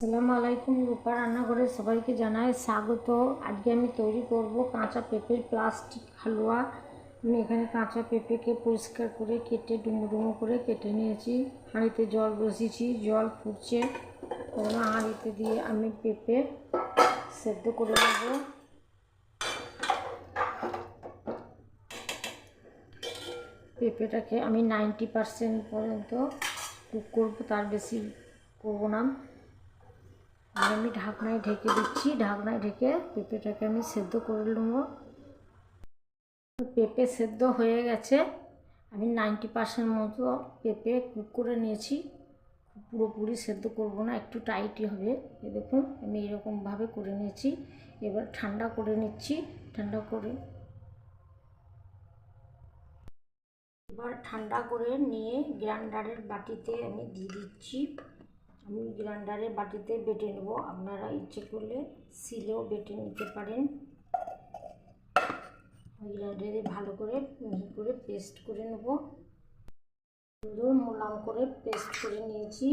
আসসালামু আলাইকুম, রূপা রান্নাঘরে সবাইকে জানাই স্বাগত। আজকে আমি তৈরি করব কাঁচা পেঁপের প্লাস্টিক হালুয়া। আমি এখানে কাঁচা পেঁপেকে পরিষ্কার করে কেটে ডুমো ডুমো করে কেটে নিয়েছি। হাঁড়িতে জল বসিয়েছি, জল ফুটছে। ওগুলো হাঁড়িতে দিয়ে আমি পেঁপে সেদ্ধ করে নেব। পেঁপেটাকে আমি নাইনটি পারসেন্ট পর্যন্ত কুক করব, তার বেশি করব না। আর আমি ঢাকনায় ঢেকে দিচ্ছি। ঢাকনায় ঢেকে পেঁপেটাকে আমি সেদ্ধ করে নেব। পেঁপে সেদ্ধ হয়ে গেছে। আমি নাইনটি পার্সেন্ট মতো পেঁপে কুক করে নিয়েছি। পুরোপুরি সেদ্ধ করব না, একটু টাইটই হবে। এ দেখুন, আমি এরকমভাবে করে নিয়েছি। এবার ঠান্ডা করে নিচ্ছি। ঠান্ডা করে এবার ঠান্ডা করে নিয়ে গ্রাইন্ডারের বাটিতে আমি দিয়ে দিচ্ছি। আমি গ্রাইন্ডারের বাটিতে বেটে নেব। আপনারা ইচ্ছে করলে সিলেও বেটে নিতে পারেন। গ্রাইন্ডারে ভালো করে মিহি করে পেস্ট করে নেব। সুন্দর মোলাম করে পেস্ট করে নিয়েছি।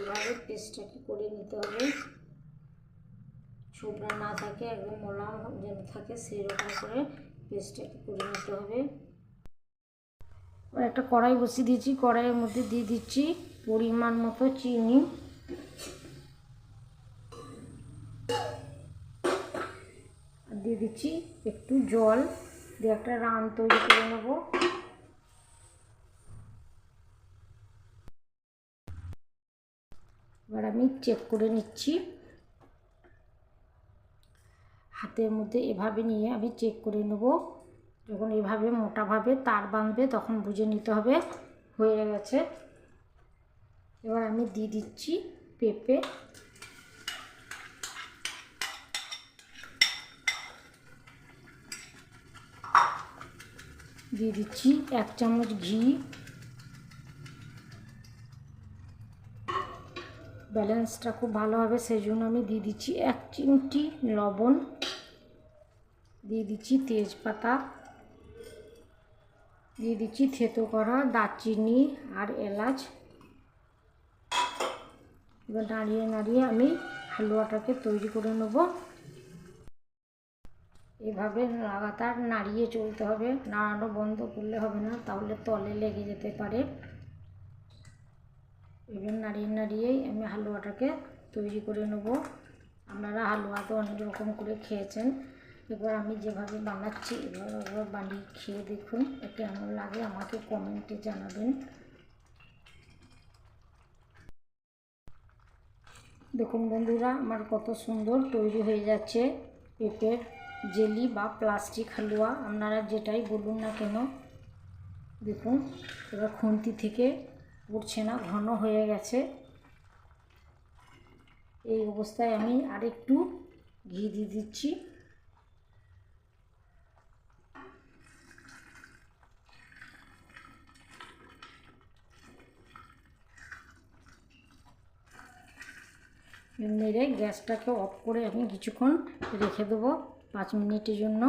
এবারে পেস্টটাকে করে নিতে হবে। ছোবড়া না থাকে, একদম মোলাম যেন থাকে, সেরকম করে পেস্টটাকে করে নিতে হবে। একটা কড়াই বসিয়ে দিয়েছি। কড়াইয়ের মধ্যে দিয়ে দিচ্ছি পরিমাণ মতো চিনি। দিয়ে দিচ্ছি একটু জল। দিয়ে একটা রান তৈরি করে নেব। এবার আমি চেক করে নিচ্ছি। হাতের মধ্যে এভাবে নিয়ে আমি চেক করে নেব। যখন এভাবে মোটাভাবে তার বাঁধবে তখন বুঝে নিতে হবে। হয়ে গেছে। এবার আমি দিয়ে দিচ্ছি পেঁপে। দিয়ে দিচ্ছি এক চামচ ঘি। ব্যালেন্সটা খুব ভালো হবে সেই জন্য আমি দিয়ে দিচ্ছি এক চিমটি লবণ। দিয়ে দিচ্ছি তেজপাতা। দিয়ে দিচ্ছি থেতো করা দারচিনি আর এলাচ। এবার নাড়িয়ে নাড়িয়ে আমি হালুয়াটাকে তৈরি করে নেব। এভাবে লাগাতার নাড়িয়ে চলতে হবে। নাড়ানো বন্ধ করলে হবে না, তাহলে তলে লেগে যেতে পারে। এবার নাড়িয়ে, নাড়িয়েই আমি হালুয়াটাকে তৈরি করে নেব। আপনারা হালুয়া তো অনেক রকম করে খেয়েছেন। এবার আমি যেভাবে বানাচ্ছি এবার বানিয়ে খেয়ে দেখুন। কেমন লাগে আমাকে কমেন্টে জানাবেন। দেখুন বন্ধুরা, আমার কত সুন্দর তৈরি হয়ে যাচ্ছে পেঁপের জেলি বা প্লাস্টিক হালুয়া, আপনারা যেটাই বলুন না কেন, দেখুন, এবার খুন্তি থেকে উঠছে না, ঘন হয়ে গেছে। এই অবস্থায় আমি আরেকটু ঘি দিয়ে দিচ্ছি। নেড়ে গ্যাসটাকে অফ করে আমি কিছুক্ষণ রেখে দেবো পাঁচ মিনিটের জন্য।